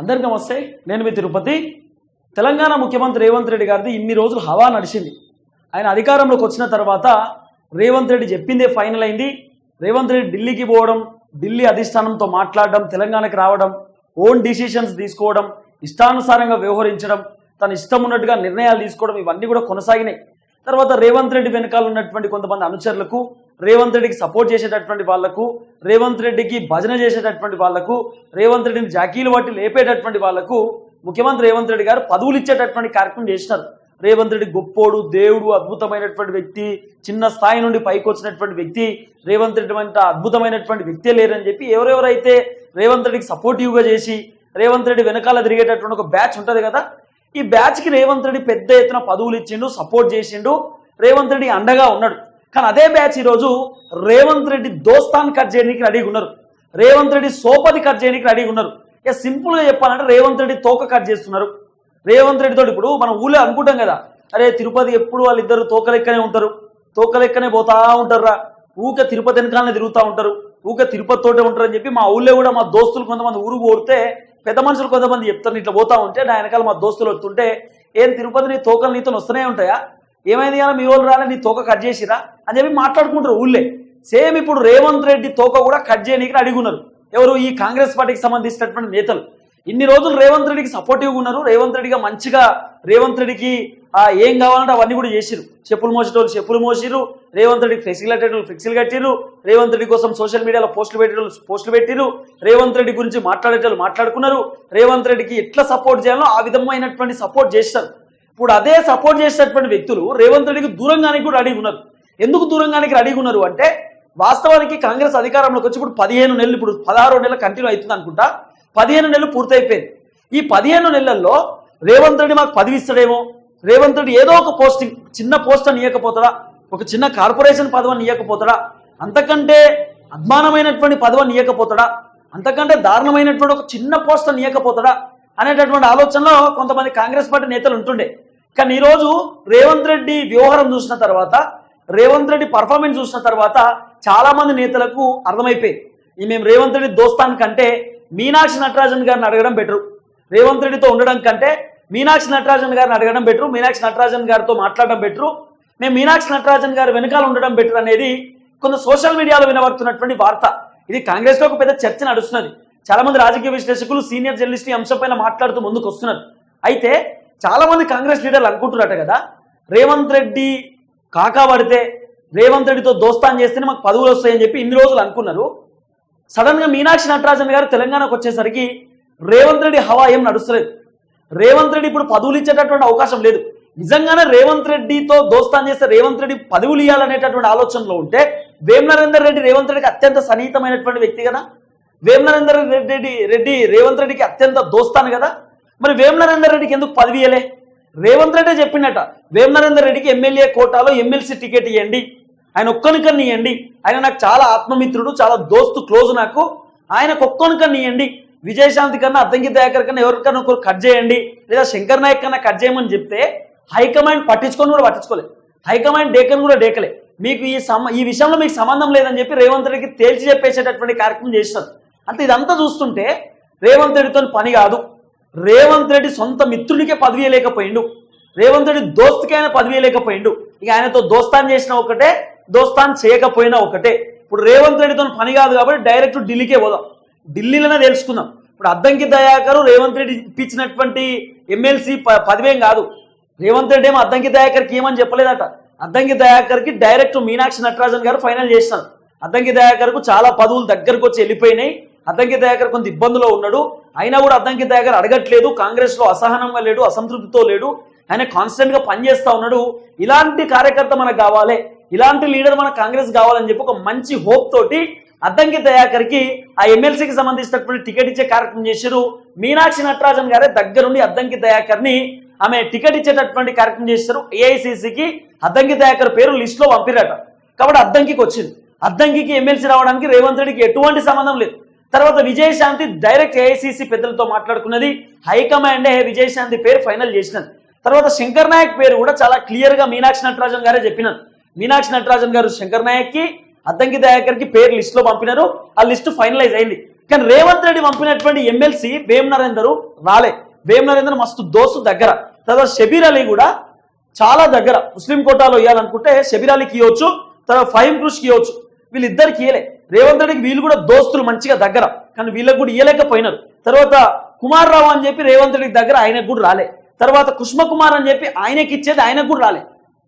అందరికీ నమస్తే. నేను మీ తిరుపతి. తెలంగాణ ముఖ్యమంత్రి రేవంత్ రెడ్డి గారిది ఇన్ని రోజులు హవా నడిచింది. ఆయన అధికారంలోకి వచ్చిన తర్వాత రేవంత్ రెడ్డి చెప్పిందే ఫైనల్ అయింది. రేవంత్ రెడ్డి ఢిల్లీకి పోవడం ఢిల్లీ అధిష్టానంతో మాట్లాడడం తెలంగాణకి రావడం ఓన్ డిసిషన్స్ తీసుకోవడం ఇష్టానుసారంగా వ్యవహరించడం తన ఇష్టం ఉన్నట్టుగా నిర్ణయాలు తీసుకోవడం ఇవన్నీ కూడా కొనసాగినాయి. తర్వాత రేవంత్ రెడ్డి వెనకాల ఉన్నటువంటి కొంతమంది అనుచరులకు రేవంత్ రెడ్డికి సపోర్ట్ చేసేటటువంటి వాళ్ళకు రేవంత్ రెడ్డికి భజన చేసేటటువంటి వాళ్ళకు రేవంత్ రెడ్డిని జాకీలు పట్టి లేపేటటువంటి వాళ్ళకు ముఖ్యమంత్రి రేవంత్ రెడ్డి గారు పదవులు ఇచ్చేటటువంటి కార్యక్రమం చేసినారు. రేవంత్ రెడ్డి గొప్పోడు దేవుడు అద్భుతమైనటువంటి వ్యక్తి చిన్న స్థాయి నుండి పైకి వచ్చినటువంటి వ్యక్తి రేవంత్ రెడ్డి వంట అద్భుతమైనటువంటి వ్యక్తే లేరని చెప్పి ఎవరెవరైతే రేవంత్ రెడ్డికి సపోర్టివ్గా చేసి రేవంత్ రెడ్డి వెనకాల తిరిగేటటువంటి ఒక బ్యాచ్ ఉంటుంది కదా ఈ బ్యాచ్కి రేవంత్ రెడ్డి పెద్ద ఎత్తున పదవులు ఇచ్చిండు సపోర్ట్ చేసిండు. రేవంత్ రెడ్డి అండగా ఉన్నాడు. కానీ అదే బ్యాచ్ ఈరోజు రేవంత్ రెడ్డి దోస్తాన్ కట్ చేయడానికి రెడీగా ఉన్నారు. రేవంత్ రెడ్డి సోపది కట్ చేయడానికి రెడీగా ఉన్నారు. ఇక సింపుల్గా చెప్పాలంటే రేవంత్ రెడ్డి తోక కట్ చేస్తున్నారు. రేవంత్ రెడ్డితో ఇప్పుడు మనం ఊళ్ళో అనుకుంటాం కదా అరే తిరుపతి ఎప్పుడు వాళ్ళిద్దరు తోక లెక్కనే ఉంటారు. తోక లెక్కనే పోతా ఉంటారురా. ఊక తిరుపతి వెనకాలనే తిరుగుతూ ఉంటారు. ఊక తిరుపతి తోటే ఉంటారు అని చెప్పి మా ఊళ్ళో కూడా మా దోస్తులు కొంతమంది ఊరు పోతే పెద్ద మనుషులు కొంతమంది చెప్తారు ఇట్లా పోతా ఉంటే నా వెనకాల మా దోస్తులు వస్తుంటే ఏం తిరుపతి నీ తోకలు నీతో వస్తూనే ఉంటాయా? ఏమైంది కానీ మీ వాళ్ళు రాలే నీ తోక కట్ చేసిరా? అని చెప్పి మాట్లాడుకుంటారు ఊళ్ళే. సేమ్ ఇప్పుడు రేవంత్ రెడ్డి తోక కూడా కట్ చేయడానికి అడిగున్నారు. ఎవరు? ఈ కాంగ్రెస్ పార్టీకి సంబంధించినటువంటి నేతలు. ఇన్ని రోజులు రేవంత్ రెడ్డికి సపోర్టివ్గా ఉన్నారు. రేవంత్ రెడ్డిగా మంచిగా రేవంత్ రెడ్డికి ఏం కావాలంటే అవన్నీ కూడా చేసిరు చెప్పులు మోసేటోళ్ళు చెప్పులు మోసిరు రేవంత్ రెడ్డికి ఫ్లెక్సీలు కట్టేటోళ్ళు ఫ్లెక్సీలు కట్టిరు రేవంత్ రెడ్డి కోసం సోషల్ మీడియాలో పోస్టులు పెట్టేటోళ్ళు పోస్టులు పెట్టిరు రేవంత్ రెడ్డి గురించి మాట్లాడేటోళ్ళు మాట్లాడుకున్నారు. రేవంత్ రెడ్డికి ఎట్లా సపోర్ట్ చేయాలో ఆ విధమైనటువంటి సపోర్ట్ చేస్తారు. ఇప్పుడు అదే సపోర్ట్ చేసేటటువంటి వ్యక్తులు రేవంత్ రెడ్డికి దూరంగానికి కూడా అడిగి ఉన్నారు. ఎందుకు దూరంగానికి అడిగి ఉన్నారు అంటే వాస్తవానికి కాంగ్రెస్ అధికారంలోకి వచ్చి ఇప్పుడు పదిహేను నెలలు ఇప్పుడు పదహారు నెలలు కంటిన్యూ అవుతుంది అనుకుంటా. పదిహేను నెలలు పూర్తయిపోయింది. ఈ పదిహేను నెలల్లో రేవంత్ రెడ్డి మాకు పదవిస్తాడేమో రేవంత్ రెడ్డి ఏదో ఒక పోస్టింగ్ చిన్న పోస్ట్ అని ఇవ్వకపోతాడా ఒక చిన్న కార్పొరేషన్ పదవిని ఇవ్వకపోతాడా అంతకంటే అద్మానమైనటువంటి పదవిని ఇవ్వకపోతాడా అంతకంటే దారుణమైనటువంటి ఒక చిన్న పోస్ట్ అని ఇవ్వకపోతాడా అనేటటువంటి ఆలోచనలో కొంతమంది కాంగ్రెస్ పార్టీ నేతలు ఉంటుండే. కానీ ఈరోజు రేవంత్ రెడ్డి వ్యవహారం చూసిన తర్వాత రేవంత్ రెడ్డి పర్ఫార్మెన్స్ చూసిన తర్వాత చాలా మంది నేతలకు అర్థమైపోయింది. ఈ మేము రేవంత్ రెడ్డి దోస్తాన్ కంటే మీనాక్షి నటరాజన్ గారిని అడగడం బెటరు. రేవంత్ రెడ్డితో ఉండడం కంటే మీనాక్షి నటరాజన్ గారిని అడగడం బెటరు. మీనాక్షి నటరాజన్ గారితో మాట్లాడడం బెటరు. మేము మీనాక్షి నటరాజన్ గారు వెనకాల ఉండడం బెటర్ అనేది కొంత సోషల్ మీడియాలో వినబడుతున్నటువంటి వార్త. ఇది కాంగ్రెస్లో ఒక పెద్ద చర్చ నడుస్తున్నది. చాలా మంది రాజకీయ విశ్లేషకులు సీనియర్ జర్నలిస్ట్ ఈ అంశంపైన మాట్లాడుతూ ముందుకు వస్తున్నారు అయితే చాలా మంది కాంగ్రెస్ లీడర్లు అనుకుంటున్నట్ట కదా? రేవంత్ రెడ్డి కాకా పడితే రేవంత్ రెడ్డితో దోస్తాన్ చేస్తేనే మాకు పదవులు వస్తాయని చెప్పి ఇన్ని రోజులు అనుకున్నారు. సడన్గా మీనాక్షి నటరాజన్ గారు తెలంగాణకు వచ్చేసరికి రేవంత్ రెడ్డి హవా ఏం నడుస్తలేదు. రేవంత్ రెడ్డి ఇప్పుడు పదవులు ఇచ్చేటటువంటి అవకాశం లేదు. నిజంగానే రేవంత్ రెడ్డితో దోస్తాన్ చేస్తే రేవంత్ రెడ్డి పదవులు ఇవ్వాలనేటటువంటి ఆలోచనలో ఉంటే వేం నరేందర్ రెడ్డి రేవంత్ రెడ్డికి అత్యంత సన్నిహితమైనటువంటి వ్యక్తి కదా? వేం నరేందర్ రెడ్డి రెడ్డి రేవంత్ రెడ్డికి అత్యంత దోస్తాను కదా? మరి వేం నరేందర్ రెడ్డికి ఎందుకు పదవి ఇయ్యలే? రేవంత్ రెడ్డి చెప్పిండట వేం నరేందర్ రెడ్డికి ఎమ్మెల్యే కోటాలో ఎమ్మెల్సీ టికెట్ ఇవ్వండి ఆయన ఒక్కనికన్ని ఇవ్వండి ఆయన నాకు చాలా ఆత్మమిత్రుడు చాలా దోస్తు క్లోజ్ నాకు ఆయనకు ఒక్కనికన్ని ఇవ్వండి విజయశాంతి కన్నా అద్దంకి దయాకర్ కన్నా ఎవరికన్నా ఒకరు కట్ చేయండి లేదా శంకర్ నాయక్ కన్నా కట్ చేయమని చెప్తే హైకమాండ్ పట్టించుకొని కూడా పట్టించుకోలేదు హైకమాండ్ డేకన్ కూడా డేకలే. మీకు ఈ సమ ఈ విషయంలో మీకు సంబంధం లేదని చెప్పి రేవంత్ రెడ్డికి తేల్చి చెప్పేసేటటువంటి కార్యక్రమం చేస్తారు అంటే ఇదంతా చూస్తుంటే రేవంత్ రెడ్డితో పని కాదు. రేవంత్ రెడ్డి సొంత మిత్రుడికే పదవి లేకపోయిండు రేవంత్ రెడ్డి దోస్తుకైనా పదవి లేకపోయిండు ఇక ఆయనతో దోస్తాన్ చేసిన ఒకటే దోస్తాన్ చేయకపోయినా ఒకటే. ఇప్పుడు రేవంత్ రెడ్డితో పని కాదు కాబట్టి డైరెక్ట్ ఢిల్లీకే పోదాం. ఢిల్లీలోనే తెలుసుకుందాం. ఇప్పుడు అద్దంకి దయాకరు రేవంత్ రెడ్డి ఇప్పించినటువంటి ఎమ్మెల్సీ పదవేం కాదు. రేవంత్ రెడ్డి ఏమో అద్దంకి దయాకర్కి ఏమని చెప్పలేదట. అద్దంకి దయాకర్కి డైరెక్ట్ మీనాక్షి నటరాజన్ గారు ఫైనల్ చేసినారు. అద్దంకి దయాకర్కు చాలా పదవులు దగ్గరకు వచ్చి వెళ్ళిపోయినాయి. అద్దంకి దయాకర్ కొంత ఇబ్బందులో ఉన్నాడు. అయినా కూడా అద్దంకి దయాకర్ అడగట్లేదు కాంగ్రెస్లో అసహనంగా లేడు అసంతృప్తితో లేడు. ఆయన కాన్స్టెంట్గా ఉన్నాడు. ఇలాంటి కార్యకర్త మనకు కావాలి ఇలాంటి లీడర్ మన కాంగ్రెస్ కావాలని చెప్పి ఒక మంచి హోప్ తోటి అద్దంకి దయాకర్కి ఆ ఎమ్మెల్సీకి సంబంధించినటువంటి టికెట్ ఇచ్చే కార్యక్రమం చేశారు. మీనాక్షి నటరాజన్ గారే దగ్గరుండి అద్దంకి దయాకర్ని ఆమె టికెట్ ఇచ్చేటటువంటి కార్యక్రమం చేశారు. ఏఐసిసికి అద్దంకి దయాకర్ పేరు లిస్ట్లో పంపిరట కాబట్టి అద్దంకి వచ్చింది అద్దంకి ఎమ్మెల్సీ రావడానికి రేవంత్ రెడ్డికి ఎటువంటి సంబంధం లేదు. తర్వాత విజయశాంతి డైరెక్ట్ ఏఐసిసి పెద్దలతో మాట్లాడుకున్నది. హైకమాండే విజయశాంతి పేరు ఫైనల్ చేసినది. తర్వాత శంకర్ నాయక్ పేరు కూడా చాలా క్లియర్గా మీనాక్షి నటరాజన్ గారే చెప్పినారు మీనాక్షి నటరాజన్ గారు శంకర్ నాయక్కి అద్దంకి దయాకర్కి పేరు లిస్ట్లో పంపినారు. ఆ లిస్ట్ ఫైనలైజ్ అయింది. కానీ రేవంత్ రెడ్డి పంపినటువంటి ఎమ్మెల్సీ వేమ్ నరేందర్ రాలే. వేమ్ నరేందర్ మస్తు దోస్తు దగ్గర. తర్వాత షబీర్ అలీ కూడా చాలా దగ్గర. ముస్లిం కోటాలో ఇవ్వాలనుకుంటే షబీర్ అలీకి ఇవ్వచ్చు. తర్వాత ఫహీం కృష్కి ఇవ్వచ్చు. వీళ్ళిద్దరికి ఇయ్యలే. రేవంత్ రెడ్డికి వీళ్ళు కూడా దోస్తులు మంచిగా దగ్గర. కానీ వీళ్ళకు కూడా ఇయ్యలేకపోయినారు. తర్వాత కుమార్ రావు అని చెప్పి రేవంత్ రెడ్డికి దగ్గర ఆయనకు కూడా రాలే. తర్వాత కుష్మ కుమార్ అని చెప్పి ఆయనకి ఇచ్చేది ఆయనకు కూడా రాలే.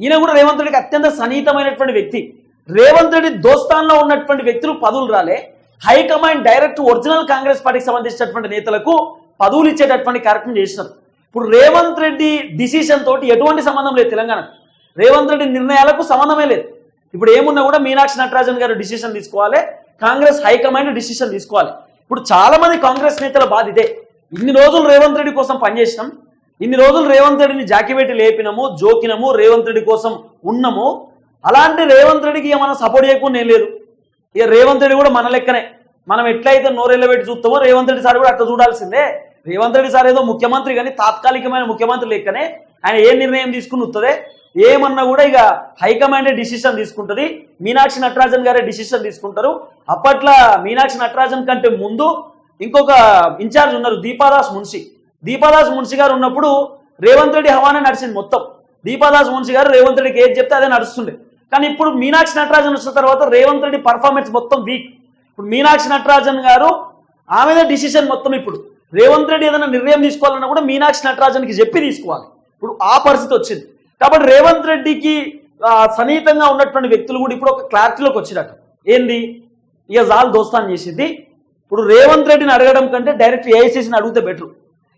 ఈయన కూడా రేవంత్ రెడ్డికి అత్యంత సన్నిహితమైనటువంటి వ్యక్తి. రేవంత్ రెడ్డి దోస్తాన్లో ఉన్నటువంటి వ్యక్తులు పదవులు రాలే. హైకమాండ్ డైరెక్ట్ ఒరిజినల్ కాంగ్రెస్ పార్టీకి సంబంధించినటువంటి నేతలకు పదవులు ఇచ్చేటటువంటి కార్యక్రమం చేసినారు. ఇప్పుడు రేవంత్ రెడ్డి డిసిషన్ తోటి ఎటువంటి సంబంధం లేదు తెలంగాణ రేవంత్ రెడ్డి నిర్ణయాలకు సంబంధమే లేదు. ఇప్పుడు ఏమున్నా కూడా మీనాక్షి నటరాజన్ గారు డిసిషన్ తీసుకోవాలి. కాంగ్రెస్ హైకమాండ్ డిసిషన్ తీసుకోవాలి. ఇప్పుడు చాలా మంది కాంగ్రెస్ నేతల బాధ ఇదే. ఇన్ని రోజులు రేవంత్ రెడ్డి కోసం పనిచేసినాం. ఇన్ని రోజులు రేవంత్ రెడ్డిని జాకిపెట్టి లేపినము జోకినము రేవంత్ రెడ్డి కోసం ఉన్నాము. అలాంటి రేవంత్ రెడ్డికి ఇక మనం సపోర్ట్ చేయకుండా ఏం లేదు. ఇక రేవంత్ రెడ్డి కూడా మన లెక్కనే. మనం ఎట్లయితే నోరెళ్ళ పెట్టి చూస్తామో రేవంత్ రెడ్డి సార్ కూడా అట్లా చూడాల్సిందే. రేవంత్ రెడ్డి సార్ ఏదో ముఖ్యమంత్రి కానీ తాత్కాలికమైన ముఖ్యమంత్రి లెక్కనే. ఆయన ఏ నిర్ణయం తీసుకుని వస్తుందే ఏమన్నా కూడా ఇక హైకమాండే డిసిషన్ తీసుకుంటుంది. మీనాక్షి నటరాజన్ గారే డిసిషన్ తీసుకుంటారు. అప్పట్లో మీనాక్షి నటరాజన్ కంటే ముందు ఇంకొక ఇన్ఛార్జ్ ఉన్నారు దీపాదాస్ మున్షి. దీపాదాస్ మున్షి గారు ఉన్నప్పుడు రేవంత్ రెడ్డి హవానే నడిచింది మొత్తం. దీపాదాస్ మున్షి గారు రేవంత్ రెడ్డికి ఏది చెప్తే అదే నడుస్తుండే కానీ ఇప్పుడు మీనాక్షి నటరాజన్ వచ్చిన తర్వాత రేవంత్ రెడ్డి పర్ఫార్మెన్స్ మొత్తం వీక్ ఇప్పుడు మీనాక్షి నటరాజన్ గారు ఆమెదే డిసిషన్ మొత్తం ఇప్పుడు. రేవంత్ రెడ్డి ఏదైనా నిర్ణయం తీసుకోవాలన్నా కూడా మీనాక్షి నటరాజన్కి చెప్పి తీసుకోవాలి. ఇప్పుడు ఆ పరిస్థితి వచ్చింది. కాబట్టి రేవంత్ రెడ్డికి సన్నిహితంగా ఉన్నటువంటి వ్యక్తులు కూడా ఇప్పుడు ఒక క్లారిటీలోకి వచ్చినట్టు. ఏంది? ఇక జాల్ దోస్తాన్ చేసింది. ఇప్పుడు రేవంత్ రెడ్డిని అడగడం కంటే డైరెక్ట్ ఏఐసీసీని అడిగితే బెటర్.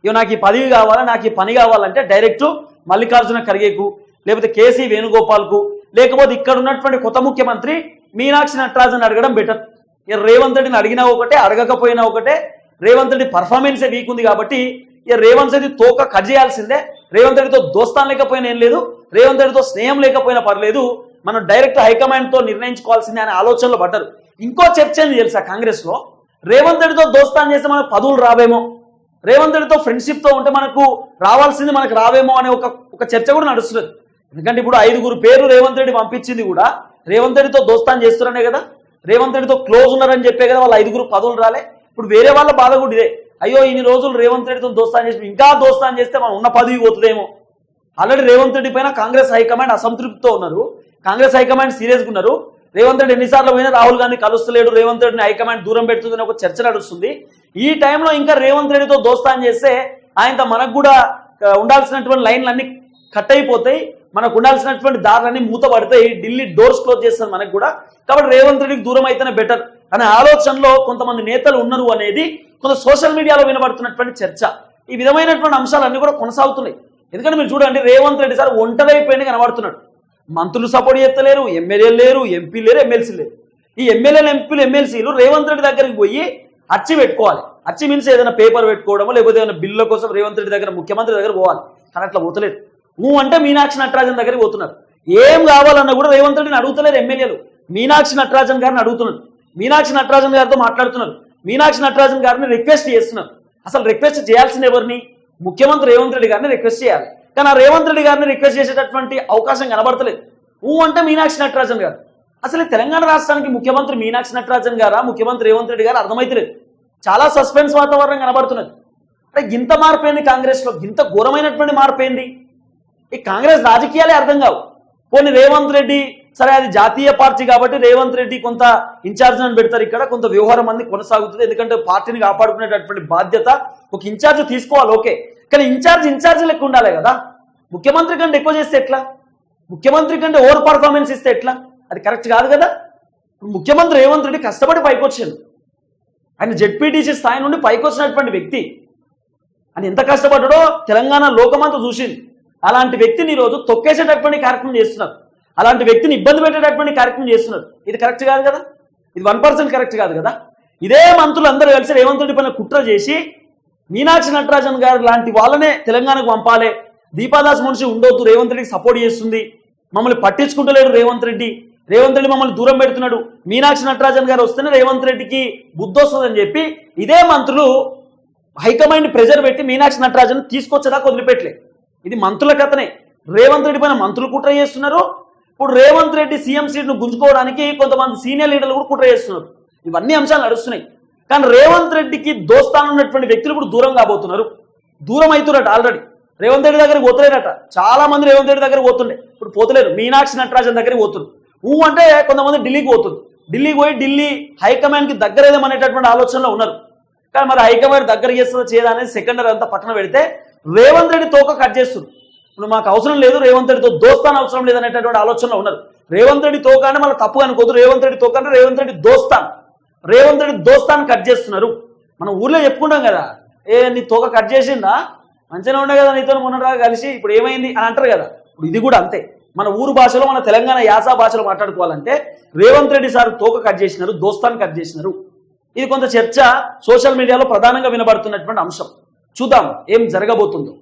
ఇక నాకు ఈ పదవి కావాలా నాకు ఈ పని కావాలంటే డైరెక్ట్ మల్లికార్జున ఖర్గేకు లేకపోతే కేసీ వేణుగోపాల్కు లేకపోతే ఇక్కడ ఉన్నటువంటి కొత్త ముఖ్యమంత్రి మీనాక్షి నటరాజన్ అడగడం బెటర్. ఇక రేవంత్ రెడ్డిని అడిగినా ఒకటే అడగకపోయినా ఒకటే రేవంత్ రెడ్డి పర్ఫార్మెన్సే వీక్ ఉంది కాబట్టి ఇక రేవంత్ రెడ్డి తోక కట్ చేయాల్సిందే. రేవంత్ రెడ్డితో దోస్తాన్ లేకపోయినా ఏం లేదు. రేవంత్ రెడ్డితో స్నేహం లేకపోయినా పర్లేదు. మనం డైరెక్ట్ హైకమాండ్తో నిర్ణయించుకోవాల్సిందే అనే ఆలోచనలో పడ్డారు. ఇంకో చర్చ ఏంది తెలుసా కాంగ్రెస్లో? రేవంత్ రెడ్డితో దోస్తాన్ చేస్తే మనకు పదవులు రావేమో. రేవంత్ రెడ్డితో ఫ్రెండ్షిప్తో ఉంటే మనకు రావాల్సింది మనకు రావేమో అనే ఒక ఒక చర్చ కూడా నడుస్తుంది ఎందుకంటే ఇప్పుడు ఐదుగురు పేరు రేవంత్ రెడ్డి పంపించింది కూడా రేవంత్ రెడ్డితో దోస్తాన్ చేస్తున్నారే కదా. రేవంత్ రెడ్డితో క్లోజ్ ఉన్నారని చెప్పే కదా వాళ్ళ ఐదుగురు పదవులు రాలే. ఇప్పుడు వేరే వాళ్ళ బాధ కూడా ఇదే. అయ్యో ఇన్ని రోజులు రేవంత్ రెడ్డితో దోస్తాన్ చేసి ఇంకా దోస్తాన్ చేస్తే మనం ఉన్న పదవి పోతుందేమో. ఆల్రెడీ రేవంత్ రెడ్డి పైన కాంగ్రెస్ హైకమాండ్ అసంతృప్తితో ఉన్నారు. కాంగ్రెస్ హైకమాండ్ సీరియస్గా ఉన్నారు. రేవంత్ రెడ్డి ఎన్నిసార్లు పోయినా రాహుల్ గాంధీ కలుస్తలేడు రేవంత్ రెడ్డిని హైకమాండ్ దూరం పెడుతుందని ఒక చర్చ నడుస్తుంది. ఈ టైంలో ఇంకా రేవంత్ రెడ్డితో దోస్తాన్ చేస్తే ఆయనతో మనకు కూడా ఉండాల్సినటువంటి లైన్లన్నీ కట్ అయిపోతాయి. మనకు ఉండాల్సినటువంటి దారులన్నీ మూతపడతాయి. ఢిల్లీ డోర్స్ క్లోజ్ చేస్తారు మనకు కూడా. కాబట్టి రేవంత్ రెడ్డికి దూరం అయితేనే బెటర్. అనే ఆలోచనలో కొంతమంది నేతలు ఉన్నారు అనేది కొంత సోషల్ మీడియాలో వినబడుతున్నటువంటి చర్చ. ఈ విధమైనటువంటి అంశాలన్నీ కూడా కొనసాగుతున్నాయి. ఎందుకంటే మీరు చూడండి రేవంత్ రెడ్డి సార్ ఒంటరైపోయింది కనబడుతున్నాడు. మంత్రులు సపోర్ట్ చేస్తలేరు ఎమ్మెల్యేలు లేరు ఎంపీ లేరు ఎమ్మెల్సీ లేరు. ఈ ఎమ్మెల్యేలు ఎంపీలు ఎమ్మెల్సీలు రేవంత్ రెడ్డి దగ్గరికి పోయి అచ్చి పెట్టుకోవాలి. అచ్చి మీన్స్ ఏదైనా పేపర్ పెట్టుకోవడమో లేకపోతే ఏదైనా బిల్లుల కోసం రేవంత్ రెడ్డి దగ్గర ముఖ్యమంత్రి దగ్గర పోవాలి. కానీ అట్లా పోతలేదు. ఊ అంటే మీనాక్షి నటరాజన్ దగ్గరికి పోతున్నారు. ఏం కావాలన్నా కూడా రేవంత్ రెడ్డిని అడుగుతలేరు ఎమ్మెల్యేలు. మీనాక్షి నటరాజన్ గారిని అడుగుతున్నారు మీనాక్షి నటరాజన్ గారితో మాట్లాడుతున్నారు. మీనాక్షి నటరాజన్ గారిని రిక్వెస్ట్ చేస్తున్నారు అసలు రిక్వెస్ట్ చేయాల్సిన ఎవరిని? ముఖ్యమంత్రి రేవంత్ రెడ్డి గారిని రిక్వెస్ట్ చేయాలి. కానీ ఆ రేవంత్ రెడ్డి గారిని రిక్వెస్ట్ చేసేటటువంటి అవకాశం కనబడతలేదు. ఊ అంటే మీనాక్షి నటరాజన్ గారు. అసలు తెలంగాణ రాష్ట్రానికి ముఖ్యమంత్రి మీనాక్షి నటరాజన్ గారా? ముఖ్యమంత్రి రేవంత్ రెడ్డి గారు అర్థమైతలేదు. చాలా సస్పెన్స్ వాతావరణం కనబడుతున్నది. అంటే ఇంత మారిపోయింది కాంగ్రెస్లో? ఇంత ఘోరమైనటువంటి మారిపోయింది ఈ కాంగ్రెస్ రాజకీయాలే అర్థం కావు. పోనీ రేవంత్ రెడ్డి సరే అది జాతీయ పార్టీ కాబట్టి రేవంత్ రెడ్డి కొంత ఇన్ఛార్జ్ అని పెడతారు ఇక్కడ కొంత వ్యవహారం అన్ని కొనసాగుతుంది. ఎందుకంటే పార్టీని కాపాడుకునేటటువంటి బాధ్యత ఒక ఇన్ఛార్జ్ తీసుకోవాలి ఓకే. కానీ ఇన్ఛార్జ్ ఇన్ఛార్జ్ లెక్క ఉండాలి కదా. ముఖ్యమంత్రి కంటే ఎక్కువ చేస్తే ఎట్లా? ముఖ్యమంత్రి కంటే ఓవర్ పర్ఫార్మెన్స్ ఇస్తే ఎట్లా? అది కరెక్ట్ కాదు కదా. ముఖ్యమంత్రి రేవంత్ రెడ్డి కష్టపడి పైకి వచ్చాడు ఆయన జెడ్పీటీసీ స్థాయి నుండి పైకి వచ్చినటువంటి వ్యక్తి. అని ఎంత కష్టపడ్డాడో తెలంగాణ లోకమంతా చూసింది. అలాంటి వ్యక్తిని ఈరోజు తొక్కేసేటటువంటి కార్యక్రమం చేస్తున్నారు. అలాంటి వ్యక్తిని ఇబ్బంది పెట్టేటటువంటి కార్యక్రమం చేస్తున్నారు. ఇది కరెక్ట్ కాదు కదా? ఇది వన్ పర్సెంట్ కరెక్ట్ కాదు కదా? ఇదే మంత్రులు అందరూ కలిసి రేవంత్ రెడ్డి పైన కుట్ర చేసి మీనాక్షి నటరాజన్ గారు లాంటి వాళ్ళనే తెలంగాణకు పంపాలి. దీపాదాస్ మనిషి ఉండొద్దు రేవంత్ రెడ్డికి సపోర్ట్ చేస్తుంది. మమ్మల్ని పట్టించుకుంటలేడు రేవంత్ రెడ్డి. రేవంత్ రెడ్డి మమ్మల్ని దూరం పెడుతున్నాడు. మీనాక్షి నటరాజన్ గారు వస్తేనే రేవంత్ రెడ్డికి బుద్ధొస్తుందని చెప్పి ఇదే మంత్రులు హైకమాండ్ ప్రెజర్ పెట్టి మీనాక్షి నటరాజన్ తీసుకొచ్చేదాకా వదిలిపెట్టలే. ఇది మంత్రుల కథనే. రేవంత్ రెడ్డి పైన మంత్రులు కుట్ర చేస్తున్నారు. ఇప్పుడు రేవంత్ రెడ్డి సీఎం సీట్ను గుంజుకోవడానికి కొంతమంది సీనియర్ లీడర్లు కూడా కుట్ర చేస్తున్నారు. ఇవన్నీ అంశాలు నడుస్తున్నాయి. కానీ రేవంత్ రెడ్డికి దోస్తాను ఉన్నటువంటి వ్యక్తులు ఇప్పుడు దూరం కాబోతున్నారు. దూరం అవుతున్నట్టు ఆల్రెడీ రేవంత్ రెడ్డి దగ్గరికి పోతలేరట. చాలా మంది రేవంత్ రెడ్డి దగ్గర పోతుండే. ఇప్పుడు పోతలేరు. మీనాక్షి నటరాజన్ దగ్గరికి పోతున్నారు. ఊ అంటే కొంతమంది ఢిల్లీకి పోతుంది ఢిల్లీకి పోయి ఢిల్లీ హైకమాండ్కి దగ్గరేదేమనేటటువంటి ఆలోచనలో ఉన్నారు. కానీ మరి హైకమాండ్ దగ్గర చేస్తుందో చేయదా అనేది సెకండరీ అంతా పక్కన పెడితే రేవంత్ రెడ్డి తోక కట్ చేస్తుంది ఇప్పుడు మాకు అవసరం లేదు రేవంత్ రెడ్డితో దోస్తాన్ అవసరం లేదు అనేటటువంటి ఆలోచనలో ఉన్నారు రేవంత్ రెడ్డి తోక మళ్ళీ తప్పు అనుకోదు రేవంత్ రెడ్డి తోక రేవంత్ రెడ్డి దోస్తాన్. రేవంత్ రెడ్డి దోస్తాన్ కట్ చేస్తున్నారు. మనం ఊర్లో చెప్పుకుంటాం కదా ఏ నీ తోక కట్ చేసిందా? మంచిగా ఉండే కదా నీతో మొన్నటిదాకా కలిసి ఇప్పుడు ఏమైంది అని అంటారు కదా. ఇప్పుడు ఇది కూడా అంతే. మన ఊరు భాషలో మన తెలంగాణ యాస భాషలో మాట్లాడుకోవాలంటే రేవంత్ రెడ్డి సార్ తోక కట్ చేసినారు దోస్తాన్ కట్ చేసినారు. ఇది కొంత చర్చ సోషల్ మీడియాలో ప్రధానంగా వినబడుతున్నటువంటి అంశం. చూద్దాం ఏం జరగబోతుందో.